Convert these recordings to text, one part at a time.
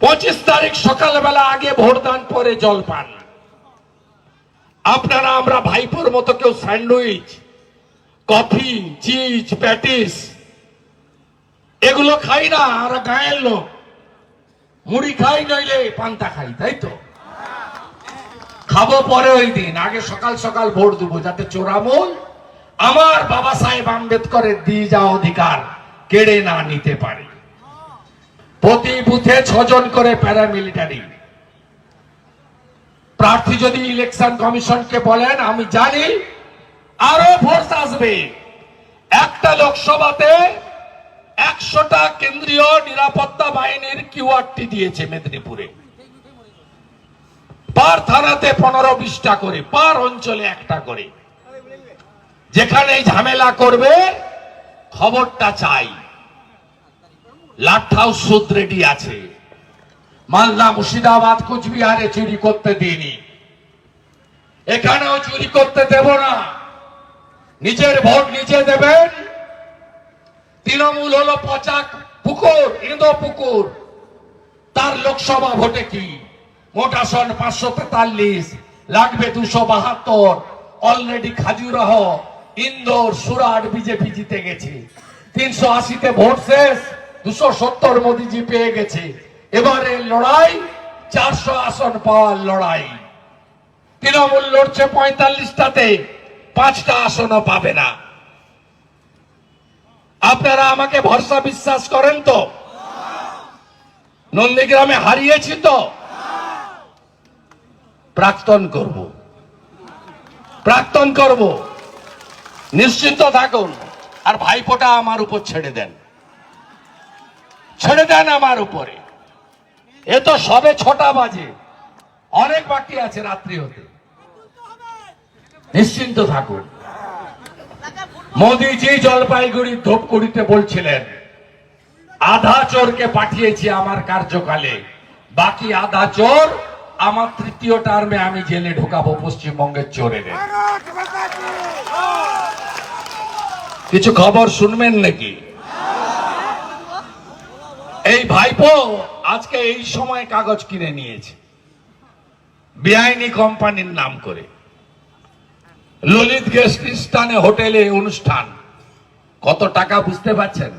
পঁচিশ তারিখ সকালবেলা আগে ভোটদান পরে জল পান। আপনারা আমরা ভাইপোর মতো কেউ স্যান্ডউইচ, কফি, চিজ, প্যাটিস, এগুলো খাই না, আর গায়ের লোক। মুড়ি খাই, নইলে পান্তা খাই, তাই তো? খাব পরে ওই দিন, আগে সকাল সকাল ভোট দেবো, যাতে চোরামূল আমার বাবা সাহেব আম্বেদকরের দিয়ে যাওয়া অধিকার, কেড়ে না নিতে পারে। প্রতি বুথে ছজন করে প্যারামিলিটারি প্রার্থী যদি ইলেকশন কমিশনকে বলেন, আমি জানি আরও ফোর্স আসবে। একটা লোকসভাতে একশোটা কেন্দ্রীয় নিরাপত্তা বাহিনীর কিউআরটি দিয়েছে মেদিনীপুরে। পার থানাতে পনেরো বিশটা করে, পার অঞ্চলে একটা করে। যেখানে ঝামেলা করবে, খবরটা চাই। হাউস সুদ রেডি আছে। মালদা মুর্শিদাবাদ কুচবিহারে চুরি করতে দিইনি এখানেও চুরি করতে দেব না। নিজের ভোট নিজে দেবেন। তৃণমূল হলো পচা পুকুর, ইন্দো পুকুর। তার লোকসভা ভোটে কি? মোট আসন পাঁচশো তেতাল্লিশ, লাগবে দুশো বাহাত্তর। অলরেডি খাজুরাহ ইন্দোর সুরাট বিজেপি জিতে গেছে। তিনশো আশিতে ভোট শেষ। দুশো সত্তর মোদিজি পেয়ে গেছে। এবারে লড়াই, চারশো আসন পাওয়ার লড়াই। তৃণমূল লড়ছে পঁয়তাল্লিশটাতে, পাঁচটা আসনও পাবে না। আপনারা আমাকে ভরসা বিশ্বাস করেন তো? নন্দীগ্রামে হারিয়েছি তো? প্রাক্তন করব। প্রাক্তন করব। নিশ্চিন্ত থাকুন। আর ভাইপোটা আমার উপর ছেড়ে দেন। ছেড়ে দেন আমার উপরে। এ তো সবে ছটা বাজে। অনেক বাকি আছে রাত্রি হতে। নিশ্চিন্ত থাকুন। মোদিজি জলপাইগুড়ি ধূপগুড়িতে বলছিলেন আধা চোরকে পাঠিয়েছি আমার কার্যকালে বাকি আধা চোর আমার তৃতীয় টার্মে আমি জেলে ঢোকাবো পশ্চিমবঙ্গের চোরেদের। কিছু খবর শুনবেন নাকি? এই ভাইপো আজকে এই সময় কাগজ কিনে নিয়েছে। বেআইনি কোম্পানির নাম করে। ললিত গেস্ট স্থানে হোটেলে অনুষ্ঠান। কত টাকা বুঝতে পারছেন?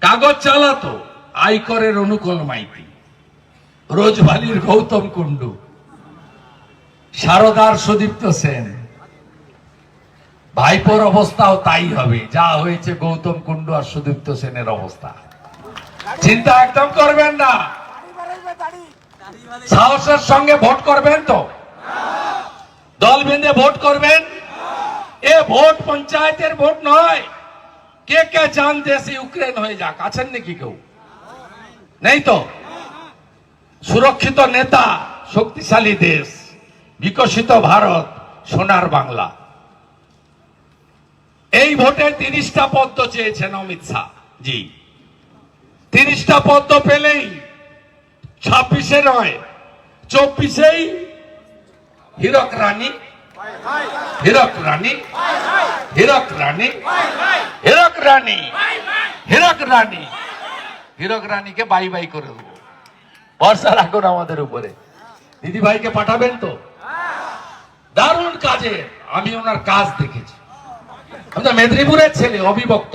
কাগজ চালাতো আয়করের অনুকূল মাইতি। রোজবালির গৌতম কুণ্ডু। সারদার সুদীপ্ত সেন। ভাইপোর অবস্থাও তাই হবে। যা হয়েছে গৌতম কুণ্ডু আর সুদীপ্ত সেনের অবস্থা। চিন্তা একদম করবেন না। সাহসের সঙ্গে ভোট করবেন তো? দল বেঁধে ভোট করবেন? এ ভোট পঞ্চায়েতের ভোট নয়। কে কে চান দেশ ইউক্রেন হয়ে যাক, আছেন নাকি কেউ? নেই তো? সুরক্ষিত নেতা, শক্তিশালী দেশ, বিকশিত ভারত, সোনার বাংলা। এই ভোটে তিরিশটা পদ্ম চেয়েছেন অমিত শাহ। জি। তিরিশটা পদ্ম পেলেই ছাব্বিশে নয়, চব্বিশেই হীরক রানী। হীরক রানী। হীরক রানী। হীরক রানী। হীরক রানী। হীরক রানীকে বাই বাই করে দেবো। ভরসা রাখুন আমাদের উপরে। দিদি ভাইকে পাঠাবেন তো? দারুণ কাজে। আমি ওনার কাজ দেখেছি। আমি তো মেদিনীপুরের ছেলে, অবিভক্ত।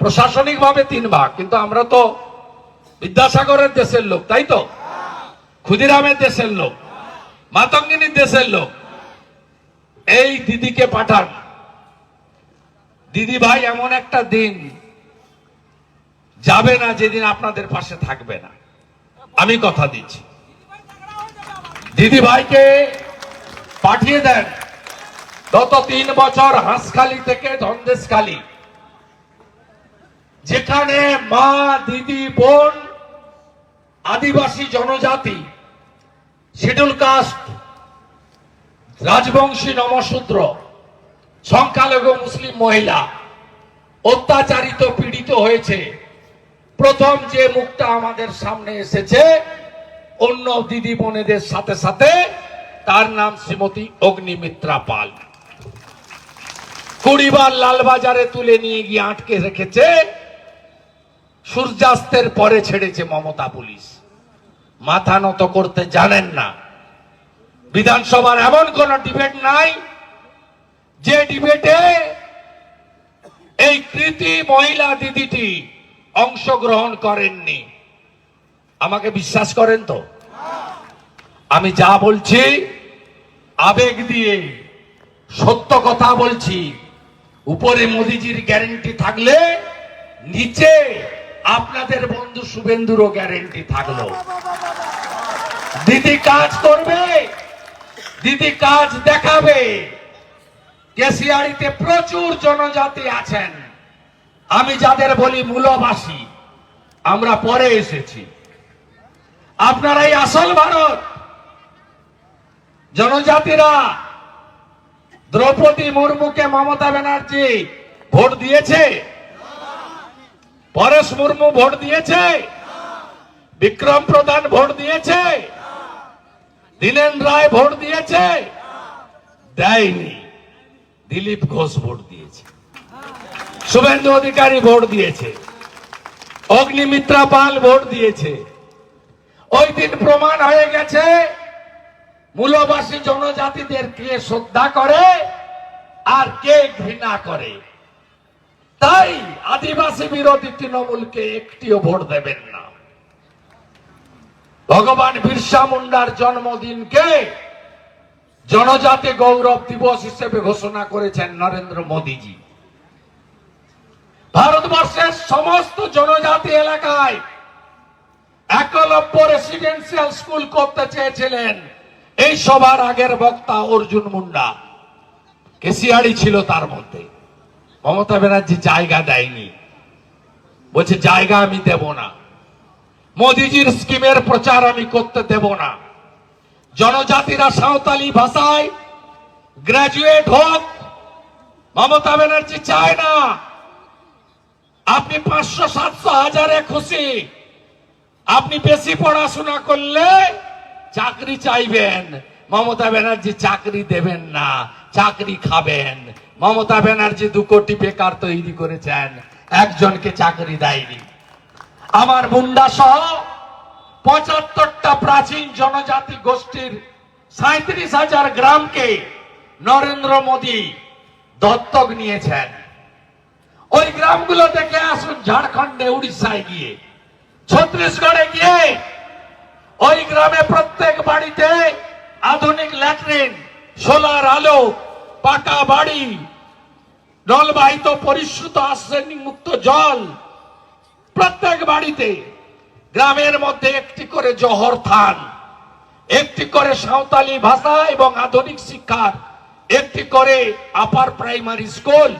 প্রশাসনিক ভাবে তিন ভাগ, কিন্তু আমরা তো বিদ্যাসাগরের দেশের লোক, তাই তো? ক্ষুদিরামের দেশের লোক মাতঙ্গিনীর দেশের লোক। এই দিদিকে পাঠান। দিদি ভাই, এমন একটা দিন যাবে না যেদিন আপনাদের পাশে থাকবে না। আমি কথা দিচ্ছি। দিদি ভাইকে পাঠিয়ে দেন। গত তিন বছর হাঁসখালি থেকে ধন্দেশখালি। যেখানে মা, দিদি, বোন আদিবাসী জনজাতি শিডুল কাস্ট, রাজবংশী নমশূদ্র, সংখ্যালঘু মুসলিম মহিলা অত্যাচারিত, পীড়িত হয়েছে। প্রথম যে মুখটা আমাদের সামনে এসেছে, অন্য দিদি বোনেদের সাথে সাথে তার নাম শ্রীমতী অগ্নিমিত্রা পাল। কুড়িবার লালবাজারে তুলে নিয়ে গিয়ে আটকে রেখেছে, সূর্যাস্তের পরে ছেড়েছে মমতা পুলিশ। মাথা নত করতে জানেন না। বিধানসভার এমন কোন ডিবেট নাই, যে ডিবেটে এই কৃতি মহিলা দিদিটি অংশগ্রহণ করেননি। আমাকে বিশ্বাস করেন তো? আমি যা বলছি, আবেগ দিয়ে সত্য কথা বলছি। উপরে মোদিজির গ্যারেন্টি থাকলে নিচে আপনাদের বন্ধু শুভেন্দুরও গ্যারেন্টি থাকল। দিদি কাজ করবে, দিদি কাজ দেখাবে। কেশিয়াড়িতে প্রচুর জনজাতি আছেন। আমি যাদের বলি মূলবাসী, আমরা পরে এসেছি। আপনারাই আসল ভারত, জনজাতিরা, দ্রৌপদী মুর্মুকে মমতা ব্যানার্জি ভোট দিয়েছে। পরেশ মুর্মু ভোট দিয়েছে। বিক্রম প্রধান ভোট দিয়েছে। দীনেন রায় ভোট দিয়েছে। দেয়নি। দিলীপ ঘোষ ভোট দিয়েছে। শুভেন্দু অধিকারী ভোট দিয়েছে। অগ্নিমিত্রা পাল ভোট দিয়েছে। ওই দিন প্রমাণ হয়ে গেছে, মূলবাসী জনজাতিদের কে শ্রদ্ধা করে আর কে ঘৃণা করে। তাই আদিবাসী বিরোধী তৃণমূলকে একটিও ভোট দেবেন না। ভগবান বিরসা মুন্ডার জন্মদিনকে জনজাতি গৌরব দিবস হিসেবে ঘোষণা করেছেন নরেন্দ্র মোদীজি। ভারতবর্ষের সমস্ত জনজাতি এলাকায় একলব্য রেসিডেন্সিয়াল স্কুল করতে চেয়েছিলেন এই সবার আগের বক্তা অর্জুন মুন্ডা। কেসিয়াড়ি ছিল তার মধ্যে। মমতা ব্যানার্জি জায়গা দেয়নি। বলছে, জায়গা আমি দেব না। মোদিজির স্কিমের প্রচার আমি করতে দেব না। জনজাতিরা সাঁওতালি ভাষায় গ্রাজুয়েট হোক, মমতা ব্যানার্জি চায় না। আপনি পাঁচশো, সাতশো হাজারে খুশি। আপনি বেশি পড়াশোনা করলে চাকরি চাইবেন। মমতা ব্যানার্জি চাকরি দেবেন না, চাকরি খাবেন। মমতা ব্যানার্জি দু কোটি বেকার তৈরি করেছেন, একজনকে চাকরি দেয়নি। আমার মুন্ডা সহ পঁচাত্তরটা প্রাচীন জনজাতি গোষ্ঠীর সাঁত্রিশ হাজার গ্রামকে নরেন্দ্র মোদী দত্তক নিয়েছেন। ওই গ্রামগুলো দেখে আসুন ঝাড়খণ্ডে, উড়িষ্যায় গিয়ে। ছত্তিশগড়ে গিয়ে ওই গ্রামে প্রত্যেক বাড়িতে আধুনিক ল্যাট্রিন, সোলার আলো, পাকা বাড়ি জলবাহিত পরিশ্রুত আর্সেনিক মুক্ত জল প্রত্যেক বাড়িতে, গ্রামের মধ্যে একটি করে জহর থান, একটি করে সাঁওতালি ভাষা এবং আধুনিক শিক্ষার, একটি করে আপার প্রাইমারি স্কুল,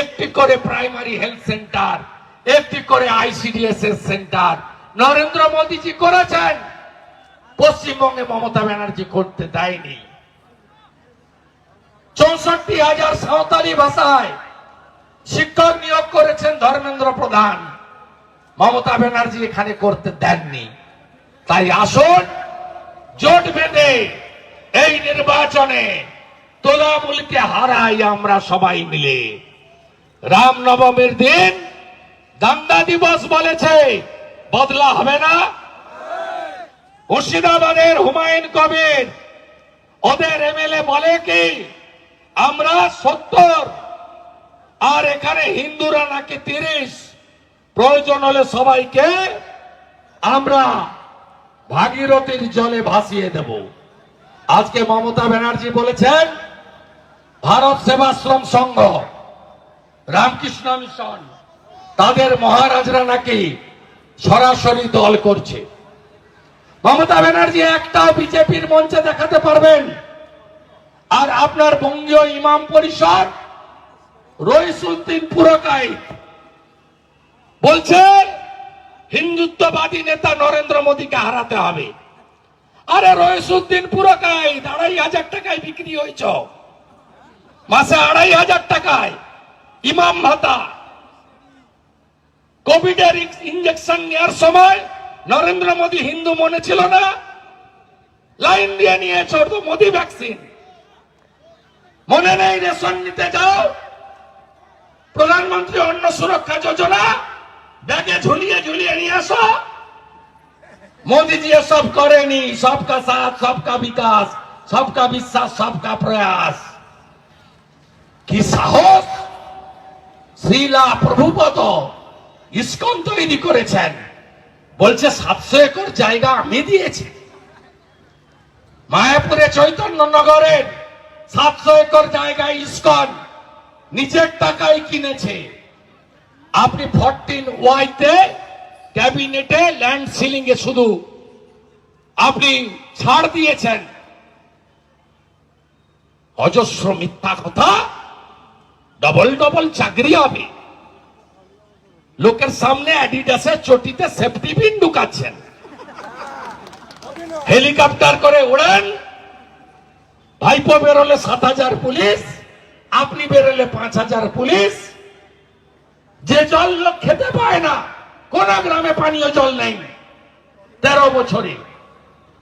একটি করে প্রাইমারি হেলথ সেন্টার, একটি করে আইসিডিএস সেন্টার। নরেন্দ্র মোদীজি করেছেন, পশ্চিমবঙ্গে মমতা ব্যানার্জি করতে দেয়নি। চৌষট্টি হাজার সাঁওতালি ভাষায় শিক্ষক নিয়োগ করেছেন ধর্মেন্দ্র প্রধান। মমতা ব্যানার্জি এখানে করতে দেননি। তাই আসুন, জোট বেঁধে এই নির্বাচনে তোলামূলকে হারাই আমরা সবাই মিলে। রামনবমীর দিন দাঙ্গা দিবস বলেছে, বদলা হবে না। মুর্শিদাবাদের হুমায়ুন কবির, ওদের এমএলএ বলে কি? আমরা সত্তর। আর এখানে হিন্দুরা নাকি তিরিশ। প্রয়োজন হলে সবাইকে আমরা ভাগীরথীর জলে ভাসিয়ে দেব। আজকে মমতা ব্যানার্জি বলেছেন, ভারত সেবাশ্রম সংঘ, রামকৃষ্ণ মিশন, তাদের মহারাজরা নাকি সরাসরি দল করছে। মমতা ব্যানার্জি একটাও বিজেপির মঞ্চে দেখাতে পারবেন। আর আপনার বঙ্গীয় ইমাম পরিষদ রইসুদ্দিন পুরকাই বলছে, হিন্দুত্ববাদী নেতা নরেন্দ্র মোদীকে হারাতে হবে। আরে রইসুদ্দিন পুরকাই, আড়াই হাজার টাকায় বিক্রি হয়েছ। মাসে আড়াই হাজার টাকায়, ইমাম ভাতা। কোভিডের ইঞ্জেকশন নেওয়ার সময় নরেন্দ্র মোদী হিন্দু মনে ছিল না। লাইন দিয়ে নিয়েছ মোদী ভ্যাকসিন মনে নেই রেশন নিতে যাও। প্রধানমন্ত্রী অন্ন সুরক্ষা যোজনা, ব্যাগে ঝুলিয়ে ঝুলিয়ে নিয়ে আসো। মোদীজি সব করেনি, সবকা সাথ, সবকা বিকাশ, সবকা বিশ্বাস, সবকা প্রয়াস। কি সাহস? শ্রীলা প্রভুপত ইস্কন তৈরি করেছেন। বলছে, সাতশো একর জায়গা আমি দিয়েছি। মায়াপুরে চৈতন্য নগরের সাতশো একর জায়গায় ইস্কন নিজের টাকায় কিনেছে। আপনি ফরটিন ওয়াইতে ক্যাবিনেটে ল্যান্ড সিলিং এ শুধু আপনি ছাড় দিয়েছেন। অজস্র মিথ্যা কথা ডবল ডবল চাকরি হবে। লোকের সামনে অ্যাডিডাসের চটিতে সেফটি পিন ঢুকাচ্ছেন। হেলিকপ্টার করে ওড়েন। ভাইপো বেরোলে সাত হাজার পুলিশ, আপনি বেরোলে পাঁচ হাজার পুলিশ। যে জল লোক খেতে পায় না, কোন গ্রামে পানীয় জল নেই। তেরো বছরে।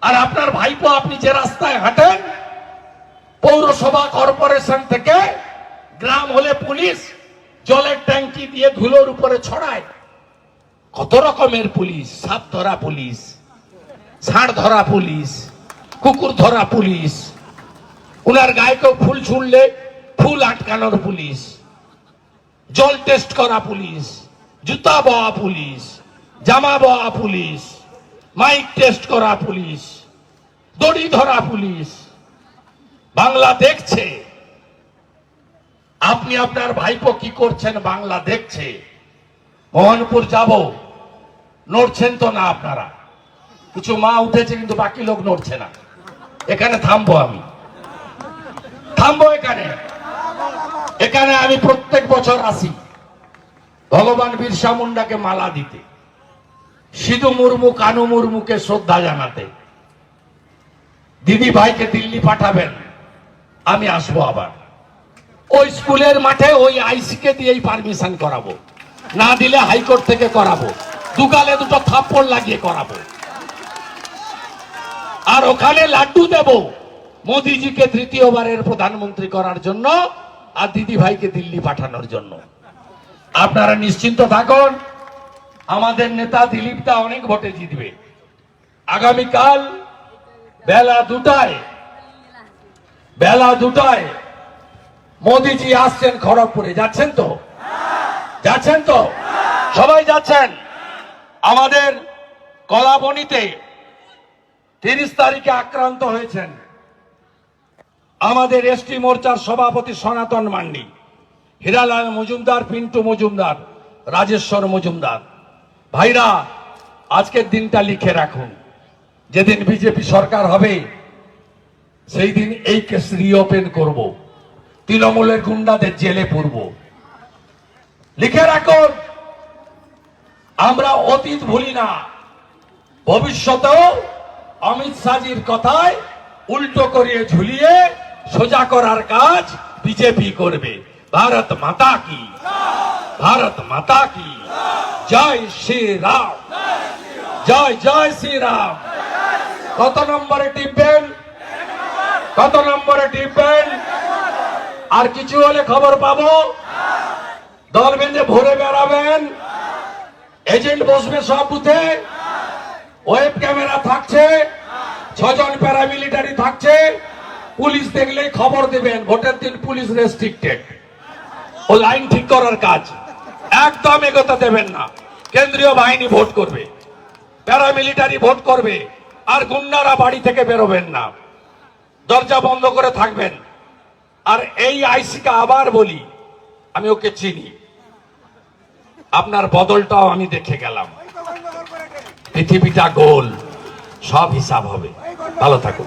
আর আপনার ভাইপো, আপনি যে রাস্তায় হাঁটেন, পৌরসভা কর্পোরেশন থেকে গ্রাম হলে পুলিশ জলের ট্যাঙ্কি দিয়ে ধুলোর উপরে ছড়ায়। কত রকমের পুলিশ? সাপ ধরা পুলিশ ষাঁড় ধরা পুলিশ কুকুর ধরা পুলিশ। উনার গায়ে কেউ ফুল ছুড়লে ফুল আটকানোর পুলিশ। জল টেস্ট করা পুলিশ, জুতা বওয়া পুলিশ, জামা বওয়া পুলিশ, মাইক টেস্ট করা পুলিশ, দড়ি ধরা পুলিশ। বাংলা দেখছে। আপনি আপনার ভাইপো কি করছেন বাংলা দেখছে। মোহনপুর যাব। নড়ছেন তো না আপনারা। কিছু মা উঠেছে কিন্তু বাকি লোক নড়ছে না। এখানে থামবো আমি। থামবো এখানে। এখানে আমি প্রত্যেক বছর আসি। ভগবান বিরসা মুন্ডাকে মালা দিতে। সিধু মুর্মু, কানু মুর্মুকে শ্রদ্ধা জানাতে। দিদি ভাইকে দিল্লি পাঠাবেন। আমি আসব আবার। ওই স্কুলের মাঠে ওই আইসিকে দিয়েই পারমিশন করাবো। না দিলে হাইকোর্ট থেকে করাবো। দুগালে দুটো থাপ্পড় লাগিয়ে করাবো। আর ওখানে লাড্ডু দেব। মোদিজিকে তৃতীয়বারের প্রধানমন্ত্রী করার জন্য আর দিদি ভাইকে দিল্লি পাঠানোর জন্য। আপনারা নিশ্চিন্ত থাকুন, আমাদের নেতা দিলীপ দা অনেক ভোটে জিতবে। আগামীকাল বেলা দুটায় বেলা দুটায় মোদিজি আসছেন খড়গপুরে। যাচ্ছেন তো? যাচ্ছেন তো? সবাই যাচ্ছেন? আমাদের কলাবনীতে তিরিশ তারিখে আক্রান্ত হয়েছেন। আমাদের এসটি মোর্চার সভাপতি সনাতন মান্ডি, হীরালাল মজুমদার, পিন্টু মজুমদার, রাজেশ্বর মজুমদার। ভাইরা, আজকের দিনটা লিখে রাখুন। যেদিন বিজেপি সরকার হবে, সেই দিন এই কেস রিওপেন করব। তৃণমূলের গুন্ডাদের জেলে পুরব। লিখে রাখুন, আমরা অতীত ভুলি না। ভবিষ্যতেও অমিত শাহজির কথায় উল্টো করিয়ে ঝুলিয়ে সোজা করার কাজ বিজেপি করবে। ভারত মাতা কি? ভারত মাতা কি? জয় শ্রী রাম জয় জয় শ্রী রাম কত নম্বরে টিপবেন? কত নম্বরে টিপবেন? আর কিছু হলে খবর পাবো? দল বেঁধে ভরে বেড়াবেন? এজেন্ট বসবে সব বুথে? ওয়েব ক্যামেরা থাকছে? ছজন প্যারামিলিটারি থাকছে? পুলিশ দেখলেই খবর দেবেন, ভোটের দিন পুলিশ রেস্ট্রিক্টেড ও লাইন ঠিক করার কাজ। একদম এগোতে দেবেন না। কেন্দ্রীয় বাহিনী ভোট করবে। প্যারামিলিটারি ভোট করবে। আর গুন্ডারা বাড়ি থেকে বেরোবেন না। দরজা বন্ধ করে থাকবেন। আর এই আইসিকে আবার বলি, আমি ওকে চিনি। আপনার বদলটাও আমি দেখে গেলাম। পৃথিবীটা গোল, সব হিসাব হবে। ভালো থাকুন।